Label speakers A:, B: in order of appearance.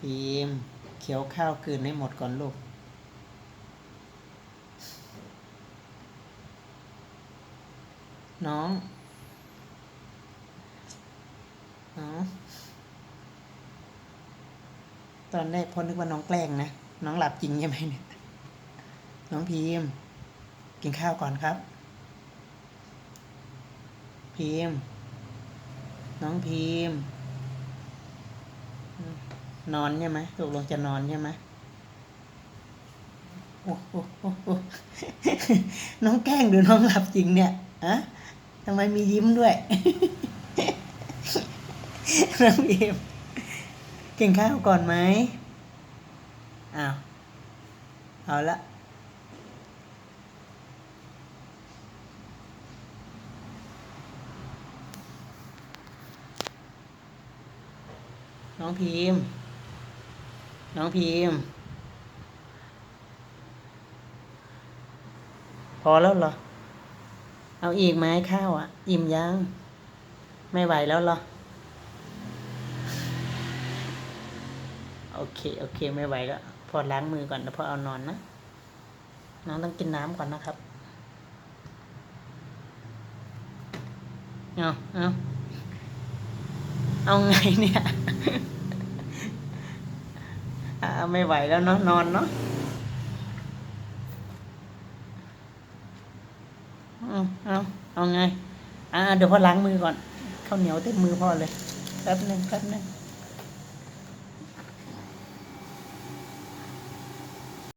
A: พีมเคี้ยวข้าวคืนให้หมดก่อนลูก น้อง น้อง ตอนแรกพ่อนึกว่าน้องแกล้งนะ น้องหลับจริงใช่ไหมเนี่ย น้องพิมกินข้าวก่อนครับพิมน้องพิม นอนใช่ไหมตกลงจะนอนใช่ไหมโอ้โหโอ้โหน้องแกล้งหรือน้องหลับจริงเนี่ยอะทำไมมียิ้มด้วย น้องพิมกินข้าวก่อนไหมอ้าว เอาละน้องพิมพ์ น้องพิมพอแล้วเหรอ เอาอีกไหมข้าวอะ อิ่มยัง ไม่ไหวแล้วเหรอ โอเค โอเค ไม่ไหวแล้ว พอล้างมือก่อนแล้วพอเอานอนนะ น้องต้องกินน้ำก่อนนะครับ เอาเอาเอาไงเนี่ย ไม่ไหวแล้วเนาะนอนเนาะเอาเอาเอาไง อ่าเดี๋ยวพ่อล้างมือก่อนข้าวเหนียวเต็มมือพ่อเลยแป๊บหนึ่งแป๊บหนึ่ง